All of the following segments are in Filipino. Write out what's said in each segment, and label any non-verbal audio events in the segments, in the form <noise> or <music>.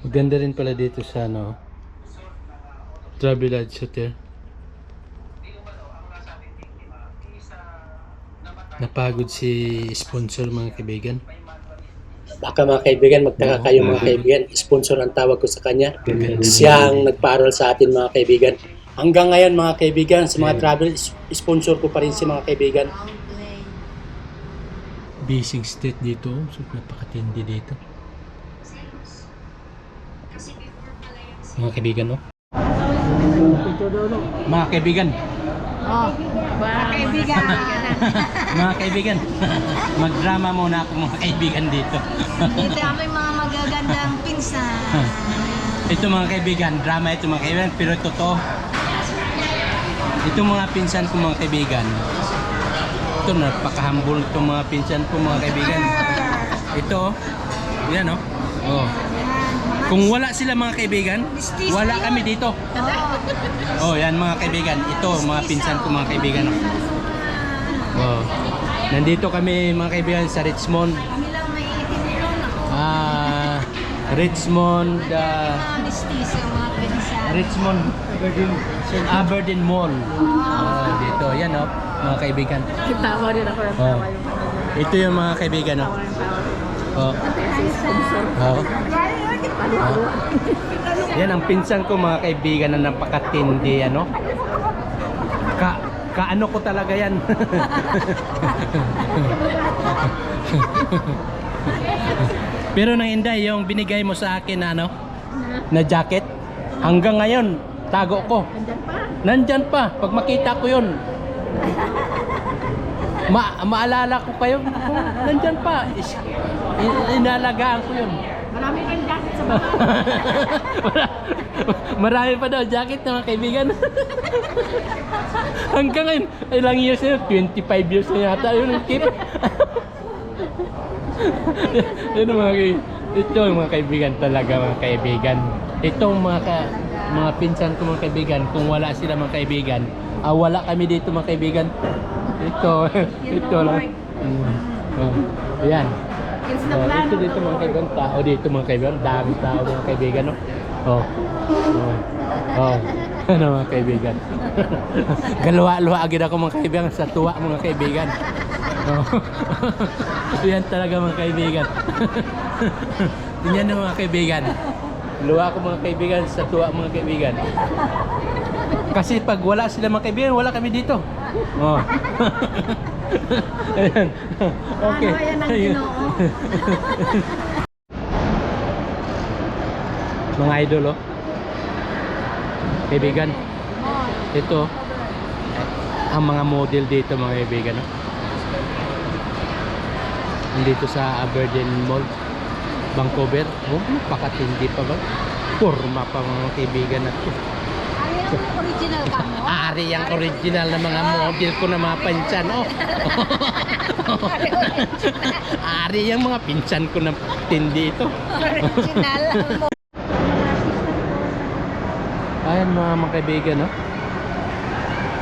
Maganda rin pala dito sa ano, Travelodge Hotel. Napagod si sponsor mga kaibigan. Baka mga kaibigan, magtaka kayo mga kaibigan. Sponsor ang tawag ko sa kanya. Siya ang nagpaaral sa atin mga kaibigan. Hanggang ngayon mga kaibigan, sa mga travel, sponsor ko pa rin si mga kaibigan. Basing state dito, so napakatindi dito. Mga kaibigan, no? Mga kaibigan, Oh, mga kaibigan. <laughs> <laughs> mga kaibigan, magdrama muna ako mga kaibigan dito. Dito kami mga magagandang pinsan. <laughs> Ito mga kaibigan, drama ito mga kaibigan, pero totoo. Ito mga pinsan ko mga kaibigan. Ito, napakahambol itong mga pinsan ko mga kaibigan. Ito, oh. yan oh. oh. Kung wala sila mga kaibigan, wala kami dito. Oh, yan mga kaibigan. Ito, mga pinsan ko mga kaibigan. Oh. Oh. Nandito kami mga kaibigan sa Richmond. Kami lang may itinulong ako. Ah, Richmond, Mga mistiso, mga pinsan. Richmond Aberdeen, Aberdeen Mall. Ah, dito, yan oh, mga kaibigan. Tawa din ako ng Oh. Ito yung mga kaibigan oh. Oh. Oh. Oh. Yan ang pinsan ko mga kaibigan na napakatindi ano. Ka kaano ko talaga yan. <laughs> Pero nang Inday, yung binigay mo sa akin na ano, na jacket, hanggang ngayon, tago ko. Nandyan pa. Pag makita ko yun, ma maalala ko kayo. Nandyan pa. In- inalagaan ko yun. Marami kang jacket sa baba. <laughs> Marami pa daw jacket na mga kaibigan. <laughs> Hanggang ngayon, ilang years na yun? 25 years na yata yun ang keep. <laughs> Yun ang mga kaibigan. Ito ang mga kaibigan talaga mga kaibigan. Itong mga ka, mga pinsan ko mga kaibigan, kung wala sila mga kaibigan, ah, wala kami dito mga kaibigan. Ito, ito lang. Mm. Oh, Yan. Kids na Oh, plano. ito dito mga kaibigan, tao dito mga kaibigan, dami tao mga kaibigan, no? Oh. Oh. Oh. <laughs> Ano mga kaibigan? <laughs> Galuwa-luwa agad ako mga kaibigan sa tuwa mga kaibigan. Oh. <laughs> Yan talaga mga kaibigan. Yan na mga kaibigan. Luwa ako mga kaibigan sa tuwa mga kaibigan. Kasi pag wala sila mga kaibigan, wala kami dito. Oh. Ayan. Okay. Ano yan ang ginoo? <laughs> Mga idol, oh. Kaibigan, ito, ang mga model dito, mga kaibigan, oh. Nandito sa Aberdeen Mall, Vancouver. Oh, napakatindi pa ba? Forma pa mga kaibigan na to. Original ka mo? Ari ang original na mga model ko na mga pinsan, oh. <laughs> Ari yung mga pinsan ko na tindi ito. Original mo. Ayan mga mga kaibigan, no?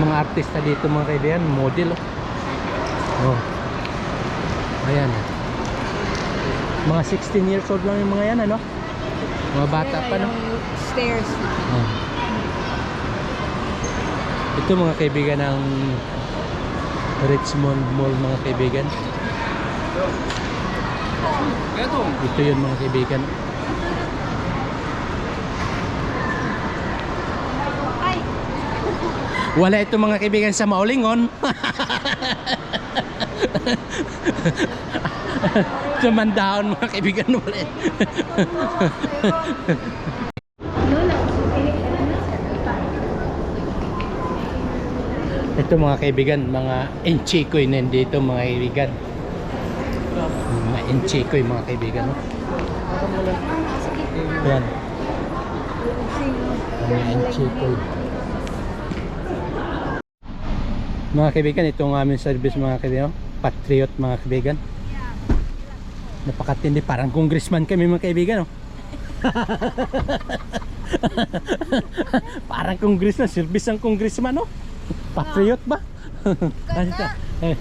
Mga artista dito mga kaibigan, model, oh. Oh. Ayan. Mga 16 years old lang yung mga yan, ano? Mga bata pa, no? Stairs. Oh. Ito mga kaibigan ng Richmond Mall mga kaibigan. Ito yun mga kaibigan. Wala ito mga kaibigan sa Maulingon. <laughs> sa Mandaon mga kaibigan wala. Ito mga kaibigan, mga enchikoy nandito mga kaibigan. Mga enchikoy mga kaibigan. No? Yan. Mga enchikoy. Mga kaibigan, ito ang aming service mga kaibigan. Patriot mga kaibigan. Napakatindi, parang congressman kami mga kaibigan. Oh. <laughs> parang congressman, service ang congressman. Oh. Patriot ba? <laughs> Ano ito? Eh,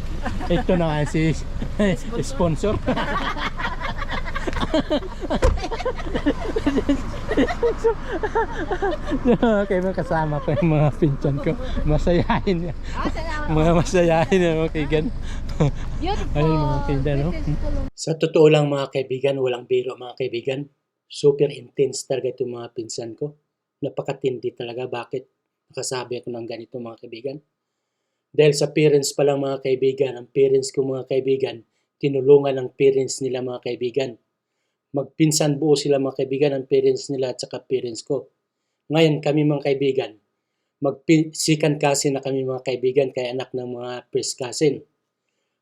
ito naman si sponsor. <laughs> okay, mga kasama ko yung mga pinsan ko. Masayahin. Ah, salamat. Mga masayahin na <laughs> mga kaigan. Ayun, mga kinda, no? Sa totoo lang mga kaibigan, walang biro mga kaibigan. Super intense talaga itong mga pinsan ko. Napakatindi talaga. Bakit nakasabi ako ng ganito mga kaibigan? Dahil sa parents pa lang mga kaibigan, ang parents ko mga kaibigan, tinulungan ng parents nila mga kaibigan. Magpinsan buo sila mga kaibigan, ang parents nila at saka parents ko. Ngayon kami mga kaibigan, magpinsikan kasi na kami mga kaibigan kaya anak ng mga first cousin.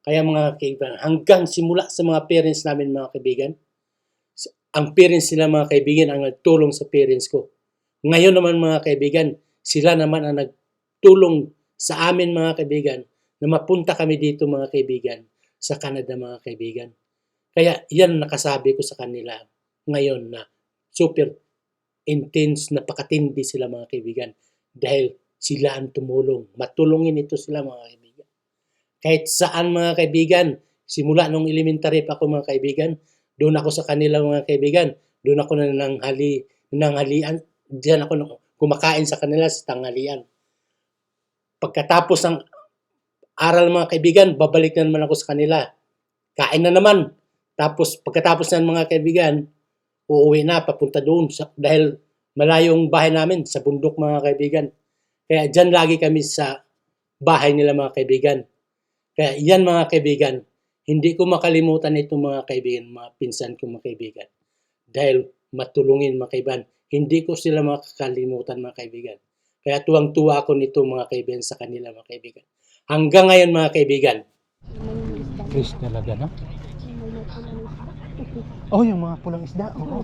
Kaya mga kaibigan, hanggang simula sa mga parents namin mga kaibigan, ang parents nila mga kaibigan ang nagtulong sa parents ko. Ngayon naman mga kaibigan, sila naman ang nagtulong sa amin mga kaibigan na mapunta kami dito mga kaibigan sa Canada mga kaibigan. Kaya yan nakasabi ko sa kanila ngayon na super intense, napakatindi sila mga kaibigan dahil sila ang tumulong. Matulungin ito sila mga kaibigan kahit saan mga kaibigan, simula nung elementary pa ako mga kaibigan, doon ako sa kanila mga kaibigan, doon ako na nanghali, nanghalian, diyan ako kumakain sa kanila sa tanghalian. Pagkatapos ng aral mga kaibigan, babalik na naman ako sa kanila. Kain na naman. Tapos pagkatapos ng mga kaibigan, uuwi na, papunta doon. Sa, dahil malayong bahay namin, sa bundok mga kaibigan. Kaya dyan lagi kami sa bahay nila mga kaibigan. Kaya yan mga kaibigan, hindi ko makalimutan itong mga kaibigan, mga pinsan ko mga kaibigan. Dahil matulungin mga kaibigan, hindi ko sila makakalimutan mga kaibigan. Kaya tuwang-tuwa ako nito mga kaibigan sa kanila mga kaibigan. Hanggang ngayon mga kaibigan, Fish talaga, no? Oh, yung mga pulang isda. Oo.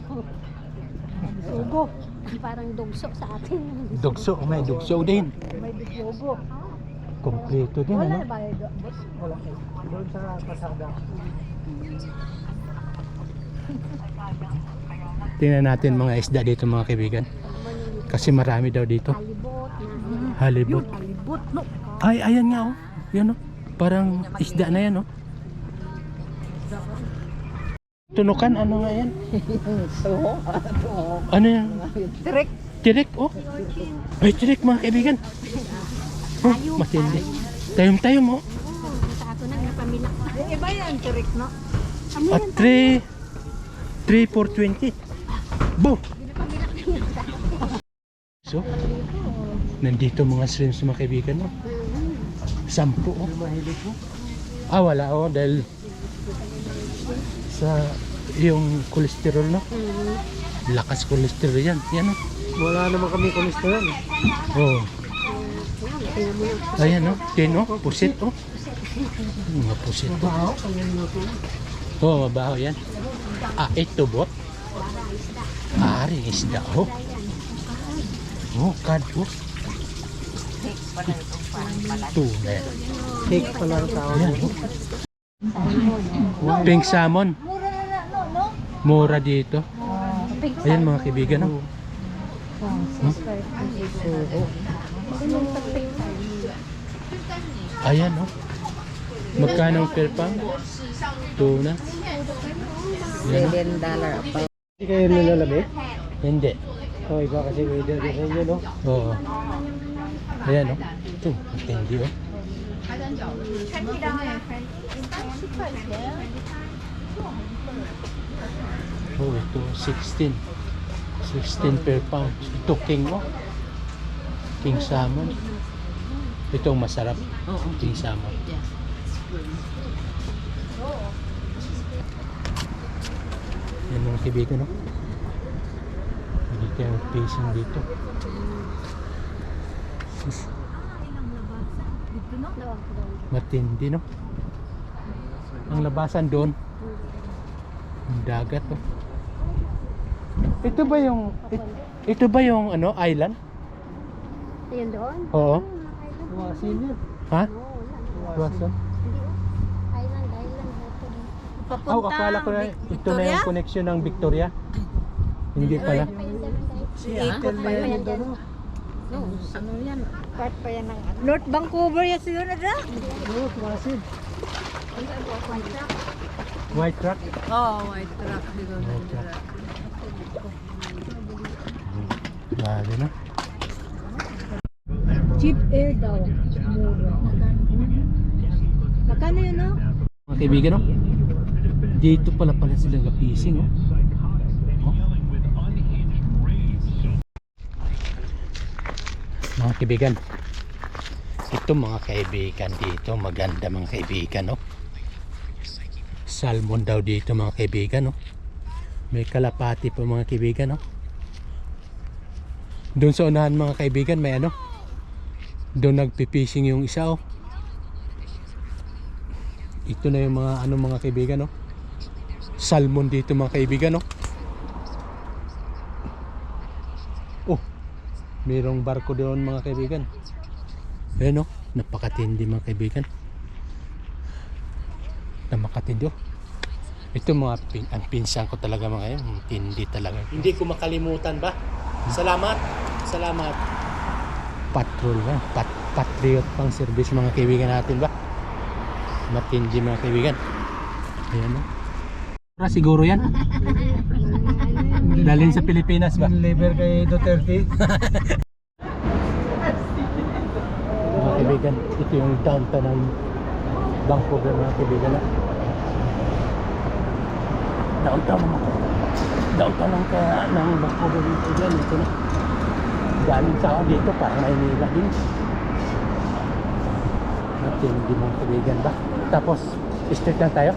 Sugo. Parang dugso sa atin. Dugso, may dugso din. May sugo. Kompleto din, Wala ano? ba yun? Wala. doon sa pasada, <laughs> Tingnan natin mga isda dito mga kaibigan. Kasi marami daw dito. Halibot. Halibot, no? Ay, ayan nga oh. Yan oh. Parang isda na yan oh. Tunukan, ano nga yan? <laughs> Ano yan? Direk. Tirik oh. Ay, tirik mga kaibigan. Oh, matindi. Tayom-tayom oh. Iba yan, direk, no? At 3 3 for 20. Bo. So, nandito mga shrimps mga kaibigan no. Sampu oh. Ah, wala oh dahil sa yung kolesterol no. Lakas kolesterol yan. Yan oh. Wala naman kami kolesterol. Oh. Ayan oh, tin oh, pusit oh. Mga pusit oh. Oo, oh, mabaho yan. Ah, ito bot. Ari, isda oh. Oh, kad oh. Tunay. Cake pala ang tawag. Ayan oh. Pink salmon. Mura na na, dito. Ayan mga kaibigan oh. Ayan oh. Magkano ang per pound? Tuna. Ayan oh. dollar pa. Hindi kayo nilalamig? Hindi. Oh, iba kasi weather din sa inyo, no? Oo. Ayan oh. Ito, matindi oh. Oh, ito 16. 16 per pound. Ito king oh. King salmon. Ito masarap. King salmon. Yan mga kaibigan no. Hindi tayo facing dito. Matindi no. Ang labasan doon. Ang dagat oh. Ito ba yung it- ito ba yung ano island? Ayun doon? Oo. Wasin yan. Ha? Oo, wala. Wasan? Hindi, oh. Island, island. Ito. Oh, akala ko na ito na yung connection ng Victoria. Hindi pala. Si Ikot pa yan doon, no? No, ano yan? Part pa yan ng ano? North Vancouver yan siya na da. Oh, wasin. White truck? Oh, white truck. Dito na White truck. truck. Lalo na. Cheap air daw. Mura. Magkano yun, no? Mga kaibigan, no? Dito pala pala sila gapising, oh. oh. Mga kaibigan, ito mga kaibigan dito, maganda mga kaibigan, no? Salmon daw dito mga kaibigan, no? May kalapati pa mga kaibigan, no? Doon sa unahan mga kaibigan, may ano? Doon nagpipishing yung isa, oh. Ito na yung mga ano mga kaibigan, no? Salmon dito mga kaibigan, no? Oh, mayroong barko doon mga kaibigan. Ayan, no? Napakatindi mga kaibigan. Napakatindi, oh. Ito mga pin ang pinsan ko talaga mga yan. Tindi talaga. Hindi ko makalimutan ba? Salamat. Salamat. Patrol ba? Pat patriot pang service mga kaibigan natin ba? Matindi mga kaibigan. Ayan, no? Para siguro yan. <laughs> Dalhin sa Pilipinas ba? Liver kay Duterte. Mga kaibigan, ito yung downtown ng Vancouver mga kaibigan na. Downtown ko. Downtown ng, ng Vancouver mga kaibigan. Ito na. Daming tao dito, parang Maynila din. Matindi mga kaibigan ba? Tapos, straight lang tayo.